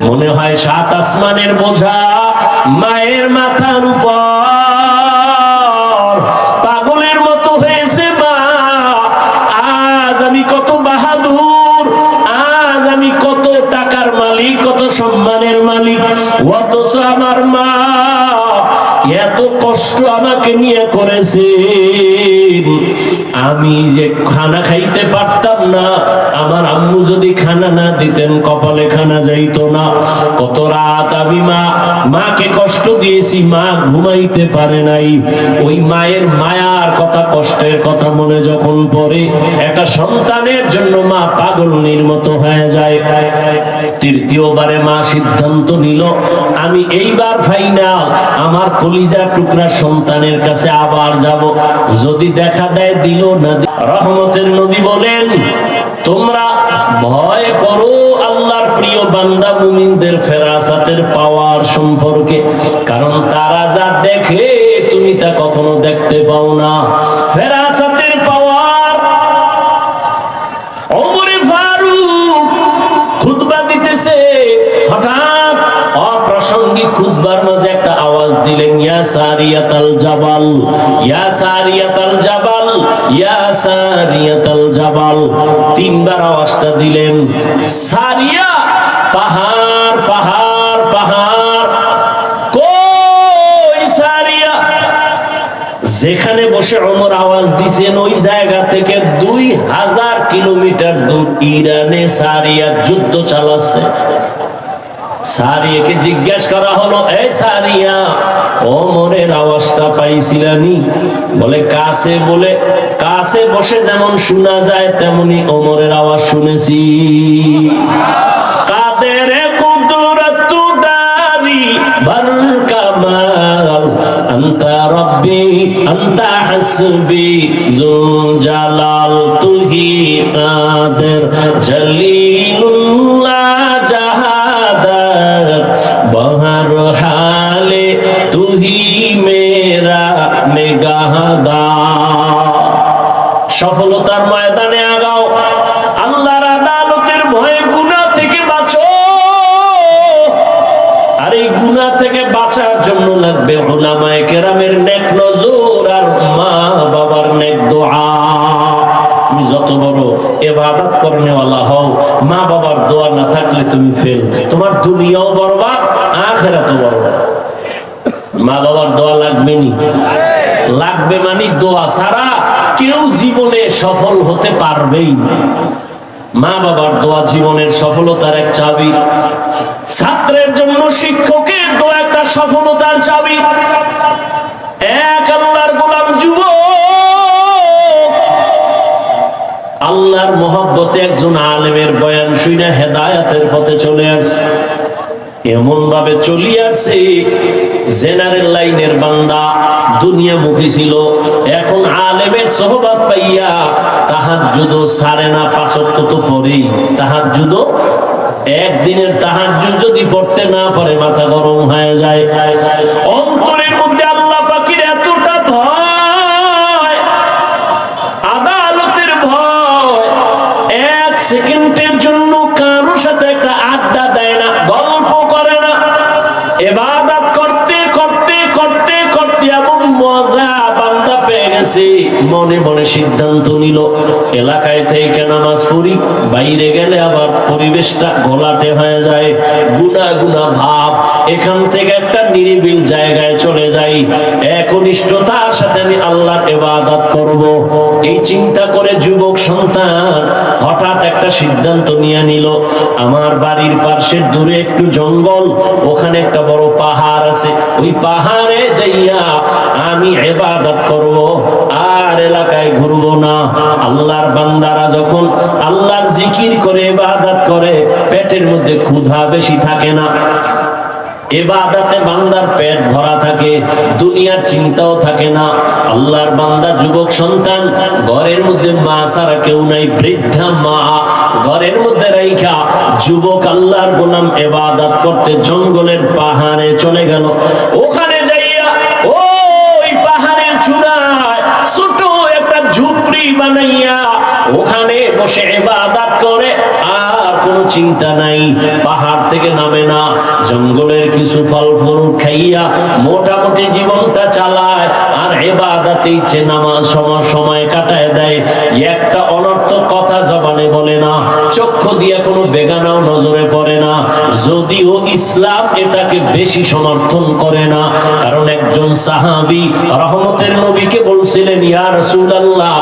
মনে হয় সাত আসমানের বোঝা মায়ের মাথার উপর। পাগলের মতো হয়েছে মা। আজ আমি কত বাহাদুর, আজ আমি কত টাকার মালিক, কত সম্মানের মালিক। অথচ আমার মা এত কষ্ট আমাকে নিয়ে করেছে। আমি যে খানা খাইতে পারতাম না আমার আম্মু যদি খানা না দিতেন, কপালে খানা যাইতো না। কত রাত আমি মা, মাকে কষ্ট দিয়েছি, মা ঘুমাইতে পারে নাই। ওই মায়ের মায়ার কথা, কষ্টের কথা মনে যখন পড়ে, একটা সন্তানের জন্য মা পাগলনির মতো হয়ে যায়। তৃতীয়বারে মা সিদ্ধান্ত নিল, আমি এইবার ফাইনাল, আমার কলিজা টুকরা সন্তানের কাছে আবার যাব। যদি দেখা দেয়, দিল না রহমতের নবী বলেন তোমরা ভয় করো আল্লাহর প্রিয় বান্দা মুমিনদের ফেরাসাতের পাওয়ার সম্পর্কে, কারণ তারা যা দেখে তুমি তা কখনো দেখতে পাও না। ফেরাসাতের পাওয়ার ওমরে ফারুক খুতবা দিতেছে। হঠাৎ অপ্রাসঙ্গিক খুতবার মাঝে একটা আওয়াজ দিলেন, ইয়া সারিয়াতাল জাবাল, ইয়া সারিয়াতাল জাবাল। ইয়া সারিয়াতাল জাবাল, তিনবার আওয়াজটা দিলেন, সারিয়া, পাহাড় পাহাড় পাহাড়। কই সারিয়া? যেখানে বসে অমর আওয়াজ দিছেন, ওই জায়গা থেকে দুই হাজার কিলোমিটার দূর ইরানে সারিয়া যুদ্ধ চালাচ্ছে। সারিয়াকে জিজ্ঞেস করা হলো এই সারিয়া ওমরের আওয়াজটা পাইছিলানি বলে, কাছে বলে, কাছে বসে যেমন শোনা যায়, তেমনি ওমরের আওয়াজ শুনেছি। কাদের জুল জালাল, তুহি কাদের জলিলুল্লাহ সফলতার ময়দানে আগাও। আল্লাহর আদালতের ভয়ে গুনাহ থেকে বাঁচো। আর এই গুনাহ থেকে বাঁচার জন্য লাগবে ওলামায়ে কেরামের নেক নজর আর মা বাবার নেক দোয়া। তুমি যত বড় এবাদত করনেওয়ালা হও মা বাবার দোয়া না থাকলে তুমি ফেল তোমার দুনিয়াও বরবাদ, আখেরাতও বরবাদ। মা বাবার দোয়া লাগবে নি? লাগবে মানে দোয়া ছাড়া কেউ জীবনে সফল হতে পারবেই না। মা বাবার দোয়া জীবনের সফলতার এক চাবি। ছাত্রের জন্য শিক্ষকের দোয়া একটা সফলতার চাবি। এক আল্লাহর গোলাম যুব আল্লাহর মোহাব্বতে একজন আলেমের বয়ান শুনে হেদায়াতের পথে চলে আসছে। এমন ভাবে চলিয়াছে, জেনারেল লাইনের বান্দা দুনিয়া মুখী ছিল। এখন আলেমের সহবাদ পাইয়া তাহার যুদো সারে না পাঁচত্ব তো পরেই। তাহার যুদো একদিনের তাহার যদি পড়তে না পারে, মাথা গরম হয়ে যায়। মনে মনে সিদ্ধান্ত নিল, এলাকায় থেকে নামাজ পড়ি, বাইরে গেলে আবার পরিবেশটা গোলাটে হয়ে যায়। গুনা গুনা ভাব, এখান থেকে একটা নিরিবিল জায়গায় চলে যাই। একনিষ্ঠতার সাথে আমি আল্লাহর এবাদত করব। এই চিন্তা করে যুবক সন্তান হঠাৎ একটা সিদ্ধান্ত নিয়ে নিল, আমার বাড়ির পাশে দূরে একটু জঙ্গল, ওখানে একটা বড় পাহাড় আছে। ওই পাহাড়ে যাইয়া আমি এবাদত করব। আল্লাহর বান্দারা যখন আল্লাহর জিকির করে এবাদত করে, পেটের মধ্যে ক্ষুধা বেশি থাকে না। এবাদাতে বান্দার পেট ভরা থাকে, দুনিয়ার চিন্তাও থাকে না। আল্লাহর বান্দা যুবক সন্তান, ঘরের মধ্যে মা ছাড়া কেউ নাই, বৃদ্ধা মা। ঘরের মধ্যে রাইখা যুবক আল্লাহর গোলাম এবাদাত করতে জঙ্গলের পাহাড়ে চলে গেল। ওখানে চিন্তা নাই, পাহাড় থেকে নামে না। জঙ্গলের কিছু ফল ফুল খাইয়া মোটামুটি জীবনটা চালায়, আর এবাদাতে ইচ্ছে নামা সময় সময় কাটায় দেয়, একটা অনর্থক কথা জবানে বলে না, চক্ষু দিয়ে কোনো বেগানাও নজরে পড়ে না। যদিও ইসলাম এটাকে বেশি সমর্থন করে না, কারণ একজন সাহাবি রহমতের নবীকে বলছিলেন, ইয়া রাসূলুল্লাহ,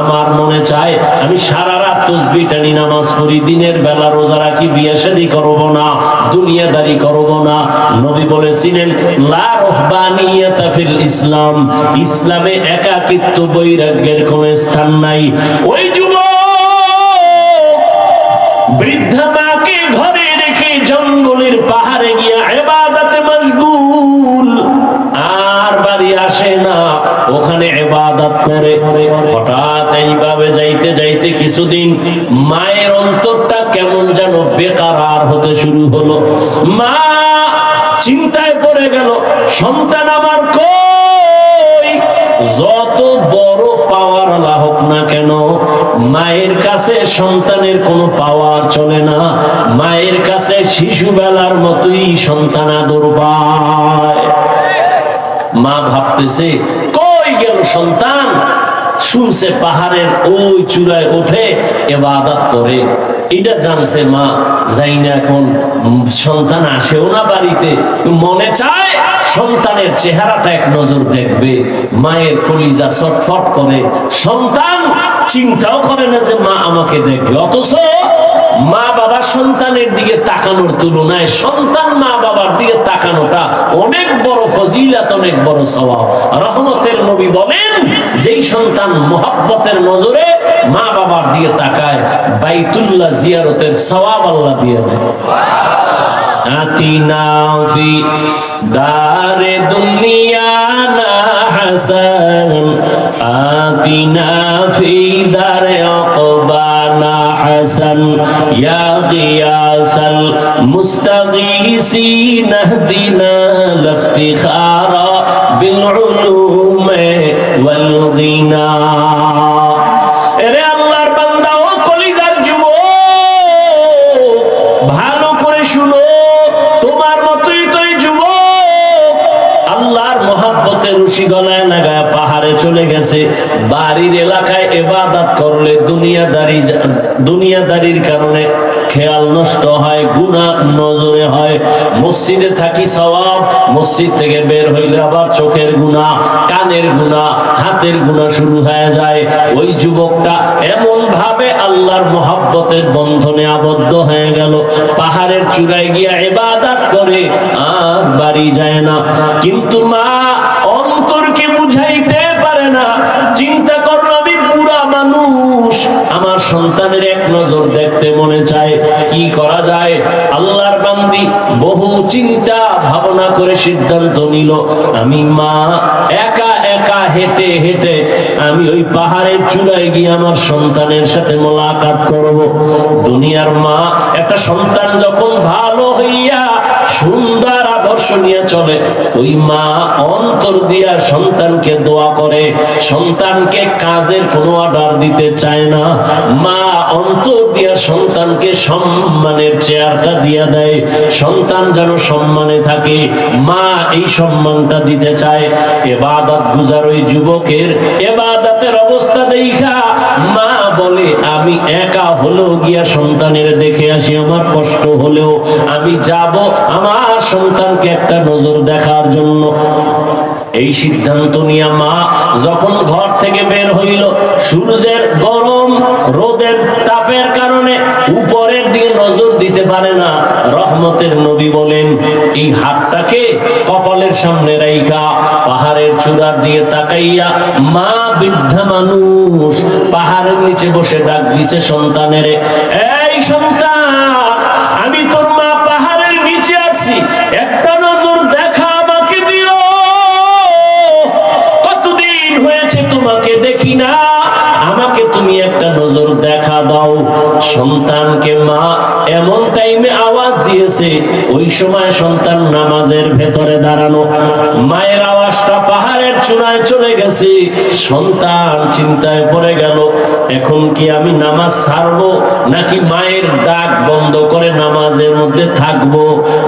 আমার মনে চায় আমি সারা রাত তসবিহ টানি, নামাজ পড়ি, দিনের বেলা রোজা রাখি, বিয়ে শাদী করব না, দুনিয়াদারি করব না। নবী বলেছিলেন, লা রহবানিয়াতা ফিল ইসলাম, ইসলামে একাকিত্ব বৈরাগ্যের কোনো স্থান নাই। ওই যুবক বৃদ্ধা মাকে ঘরে রেখে জঙ্গলের পাহাড়ে গিয়া এবাদাতে মশগুল। আর বাড়ি আসে না, ওখানে এবাদত করে। হঠাৎ এইভাবে যাইতে যাইতে কিছুদিন মায়ের অন্তরটা কেমন যেন বেকার আর হতে শুরু হলো। মা চিন্তায় পড়ে গেল, সন্তান আমার বড় পাওয়ার আলা হোক না কেন, মায়ের কাছে সন্তানের কোনো পাওয়ার চলে না। মায়ের কাছে শিশু বেলার মতোই সন্তান আদর মা ভাবতেছে, কই গেল সন্তান? শুনছে পাহাড়ের ওই চূড়ায় ওঠে, এবাদত করে। এটা জানছে মা যাই না এখন সন্তান আসেও না বাড়িতে। মনে চায় সন্তানের চেহারাটা এক নজর দেখবে। মায়ের কলিজা ছটফট করে। সন্তান চিন্তাও করে না যে মা আমাকে দেখবে। অথচ মা বাবা সন্তানের দিকে তাকানোর তুলনায় সন্তান মা বাবার দিকে তাকানোটা অনেক বড় ফজিলাত, অনেক বড় স্বভাব। রহমতের নবী বলেন, যেই সন্তান মোহাব্বতের নজরে মা বাবার দিকে তাকায়, বাইতুল্লাহ জিয়ারতের সওয়াব আল্লাহ দিয়ে দেয়। আতিনা ফি দারে দুনিয়া না حسن آتنا في دار عقبانا حسن يا غياث المستغيثين اهدنا لافتخارا بالعلوم পাহাড়ে বাড়ির এলাকায় এবাদাত করলে দুনিয়াদারি দুনিয়াদারির কারণে খেয়াল নষ্ট হয় গুণা নজরে হয়। মসজিদে থাকি সওয়াব, মসজিদ থেকে বের হইলে আবার চোখের গুণা কানের গুণা হাতের গুণা শুরু হয়ে যায়। ওই যুবকটা এমন ভাবে আল্লাহর মহাব্বতের বন্ধনে আবদ্ধ হয়ে গেল। পাহাড়ের চূড়ায় গিয়া ইবাদত করে, আর বাড়ি যায় না। কিন্তু মা না। চিন্তা করো আমি বুড়া মানুষ। আমার সন্তানের এক নজর দেখতে মনে চায়। কি করা যায়? আল্লাহর বান্দি বহু চিন্তা, ভাবনা করে সিদ্ধান্ত নিল, আমি মা, একা একা হেঁটে হেঁটে আমি ওই পাহাড়ের চূড়ায় গিয়ে আমার সন্তানের সাথে মোলাকাত করব। দুনিয়ার মা, একটা সন্তান যখন ভালো হইয়া সুন্দর আদর্শ নিয়ে চলে। ওই মা অন্তর দিয়া সন্তানকে দোয়া করে। সন্তানকে কাজের কোনো অর্ডার দিতে চায় না। মা অন্তর দিয়া সন্তানকে সম্মানের চেয়ারটা দিয়া দেয়। সন্তান যেন সম্মানে থাকে। মা এই সম্মানটা দিতে চায়। এবাদত গুজার ওই যুবকের এবাদতের অবস্থা দেখা। বলে, আমি একা হলেও গিয়া সন্তানের দেখে আসি, আমার কষ্ট হলেও আমি যাব আমার সন্তানকে একটা নজর দেখার জন্য। এই সিদ্ধান্ত নিয়ে মা যখন ঘর থেকে বের হইল, সূর্যের গরম রোদের তাপের কারণে উপরের দিকে নজর দিতে পারে না। রহমতের নবী বলেন, এই হাতটাকে কপালের সামনে রাইখা, পাহাড়ের চূড়ার দিয়ে তাকাইয়া মা বৃদ্ধা মানুষ পাহাড়ের নিচে বসে ডাক দিছে সন্তানের, এই সন্তান সন্তানকে মা এমন টাইমে আওয়াজ দিয়েছে, ওই সময় সন্তান নামাজের ভেতরে দাঁড়ানো। মায়ের আওয়াজটা পাহাড়ের চূড়ায় চলে গেছে, সন্তান চিন্তায় পড়ে গেল, এখন কি আমি নামাজ ছাড়বো, নাকি মায়ের ডাক বন্ধ করে নামাজের মধ্যে থাকব,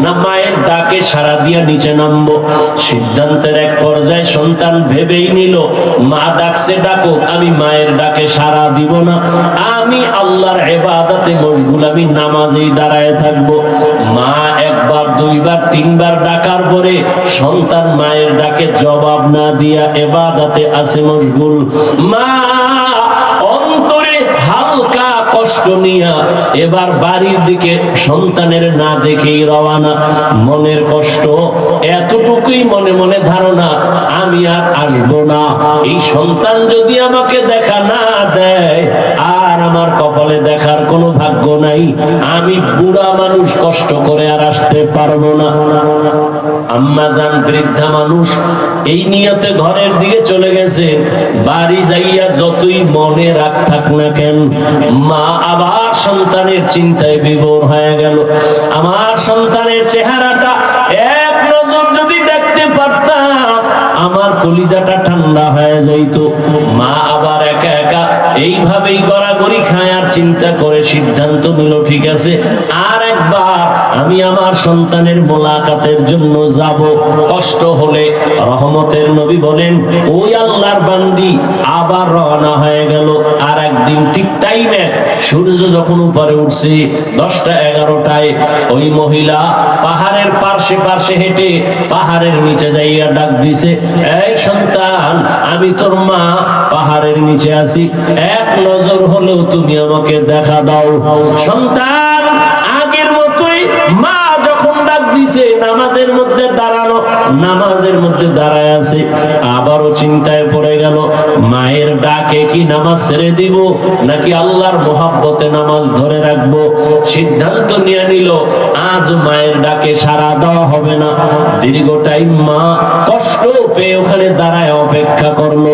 না মায়ের ডাকে সারা দিয়া নিচে নামবো? সিদ্ধান্তের এক পর্যায়ে সন্তান ভেবেই নিল, মা ডাকছে ডাকুক আমি মায়ের ডাকে সারা দিব না, আমি আল্লাহর এবাদাতে মশগুল, আমি নামাজেই দাঁড়ায় থাকব। মা একবার, দুইবার, তিনবার ডাকার পরে সন্তান মায়ের ডাকে জবাব না দিয়া এবাদাতে আছে মশগুল। মা, অন্তরে হালকা কষ্ট নিয়া এবার বাড়ির দিকে সন্তানের না দেখেই রওয়ানা মনের কষ্ট, এতটুকুই মনে মনে ধারণা, আমি আর আসব না। এই সন্তান যদি আমাকে দেখা না দেয়, আর আমার কপালে কোনো ভাগ্য নাই, আমি বুড়া মানুষ কষ্ট করে আর আসতে পারব না। আম্মা জান বৃদ্ধা মানুষ, এই নিয়তে ঘরের দিকে চলে গেছে। বাড়ি যাইয়া যতই মনে রাখ থাক না কেন, মা আবার সন্তানের চিন্তায় বিভোর হয়ে গেল। আমার সন্তানের চেহারাটা এক নজর যদি আমার কলিজাটা ঠান্ডা হয়ে যাইতো। মা আবার একা একা এইভাবেই গড়াগড়ি খায় আর চিন্তা করে সিদ্ধান্ত নিল, ঠিক আছে, আর একবার আমি আমার সন্তানের মোলাকাতের জন্য যাব। কষ্ট হলে রহমতের নবী বলেন, ওই আল্লাহর বান্দি আবার রওনা হয়ে গেল। আর একদিন ঠিক টাইমে সূর্য যখন উপরে উঠছে, দশটা এগারোটায় ওই মহিলা পাহাড়ের পার্শ্বে পার্শ্বে হেঁটে পাহাড়ের নিচে যাইয়া ডাক দিছে এই সন্তান, আমি তোর মা, পাহাড়ের নিচে আছি। এক নজর হলেও তুমি আমাকে দেখা দাও। সন্তান, আগের মতোই মা যখন ডাক দিছে, নামাজের মধ্যে দাঁড়ানো নামাজের মধ্যে দাঁড়ায় আছে। আবারও চিন্তায় পড়ে গেল, মায়ের ডাকে কি নামাজ ছেড়ে দিব, নাকি আল্লাহর মোহাব্বতে নামাজ ধরে রাখব? সিদ্ধান্ত নিয়ে নিল, আজ মায়ের ডাকে সারা দেওয়া হবে না। দীর্ঘ টাইম মা কষ্ট পেয়ে ওখানে দাঁড়ায় অপেক্ষা করল।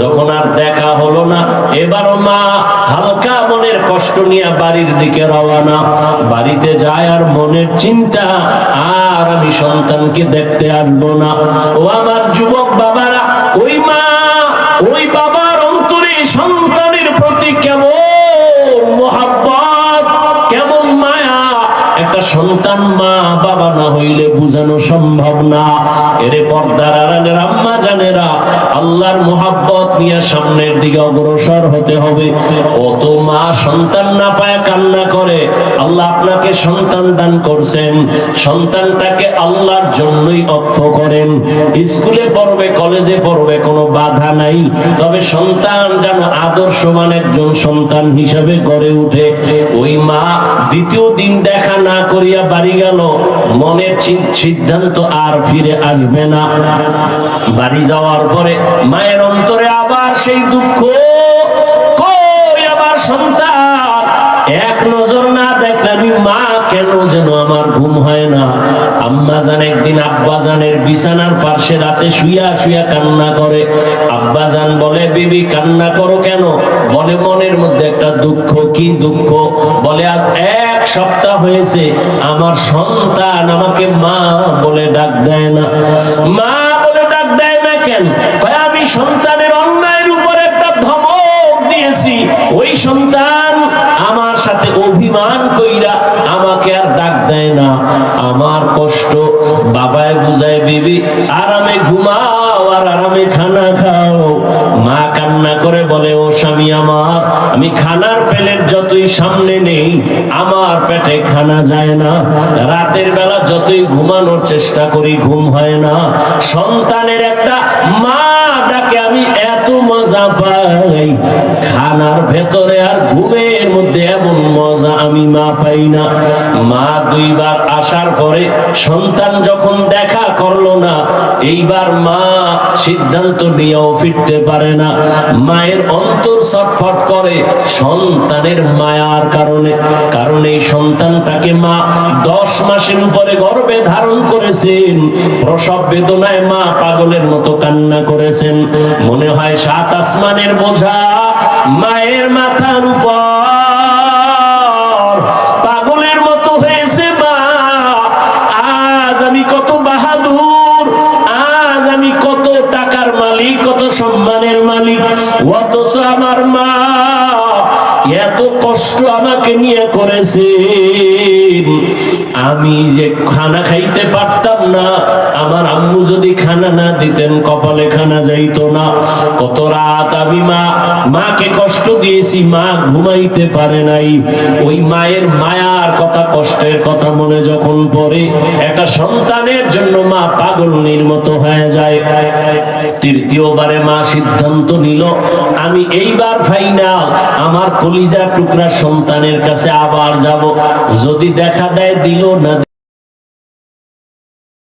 যখন আর দেখা হলো না, এবারও মা হালকা মনের কষ্ট নিয়ে বাড়ির দিকে রওয়ানা বাড়িতে যায় আর মনের চিন্তা আর আমি সন্তানকে দেখতে আসব না। ও আমার যুবক বাবারা, ওই মা, ওই বাবার অন্তরে সন্তানের সন্তান মা, বাবা না হইলে বুঝানো সম্ভব না। এরে পর্দার আড়ালের আম্মা জানেরা, আল্লাহর মোহাব্বত নিয়ে সামনের দিকে অগ্রসর হতে হবে। কত মা সন্তান না পায় কান্না করে, আল্লাহ আপনাকে সন্তান দান করছেন। সন্তানটাকে আল্লাহর জন্যই অক্ষ করেন। স্কুলে পড়বে, কলেজে পড়বে, কোনো বাধা নাই। তবে সন্তান যেন আদর্শ আদর্শমান একজন সন্তান হিসাবে গড়ে উঠে ওই মা দ্বিতীয় দিন দেখা না করিয়া বাড়ি গেল, মনের সিদ্ধান্ত আর ফিরে আসবে না। বাড়ি যাওয়ার পরে মায়ের অন্তরে আবার সেই দুঃখ, কই সন্তান? এক নজর না মা, কেন যেন আমার ঘুম হয় না? আম্মা জান একদিন আব্বা জানের বিছানার পাশে রাতে শুইয়া শুইয়া কান্না করে। আব্বা জান বলে, বিবি, কান্না করো কেন? বলে, মনের মধ্যে একটা দুঃখ, কি দুঃখ? বলে এক সপ্তাহ হয়েছে, আমার সন্তান আমাকে মা বলে ডাক দেয় না। মা বলে ডাক দেয় না কেন? আমি সন্তানের আমি খানার প্লেট যতই সামনে নেই, আমার পেটে খানা যায় না। রাতের বেলা যতই ঘুমানোর চেষ্টা করি, ঘুম হয় না। সন্তানের একটা মা ডাকে, আমি এত মজা পাই। খানার ভেতরে আর ঘুমের মধ্যে এমন মজা আমি মা পাই না। মা দুইবার আসার পরে সন্তান যখন দেখা করল না, এইবার মা সিদ্ধান্ত নিয়েও ফিরতে পারে না। মায়ের অন্তর ছটফট করে সন্তানের মায়ার কারণে। কারণ এই সন্তানটাকে মা দশ মাসের উপরে গর্ভে ধারণ করেছেন। প্রসব বেদনায় মা পাগলের মতো কান্না করেছেন। মনে হয় সাত আসমানের বোঝা মায়ের মাথার উপর। সম্মানের মালিক। অথচ আমার মা এত কষ্ট আমাকে নিয়ে করেছে। আমি যে খানা খাইতে পারতাম না, আমার আম্মু যদি খানা না দিতেন, কপালে খানা যাইতো না। কত রাত আমি মা মাকে কষ্ট দিয়েছি, মা ঘুমাইতে পারে নাই। ওই মায়ের মায়ার কথা, কষ্টের কথা মনে যখন পড়ে, একটা সন্তানের জন্য মা পাগলনির মতো হয়ে যায়। তৃতীয়বারে মা সিদ্ধান্ত নিল, আমি এইবার ফাইনাল আমার কলিজা টুকরা সন্তানের কাছে আবার যাব। যদি দেখা দেয়, দিল না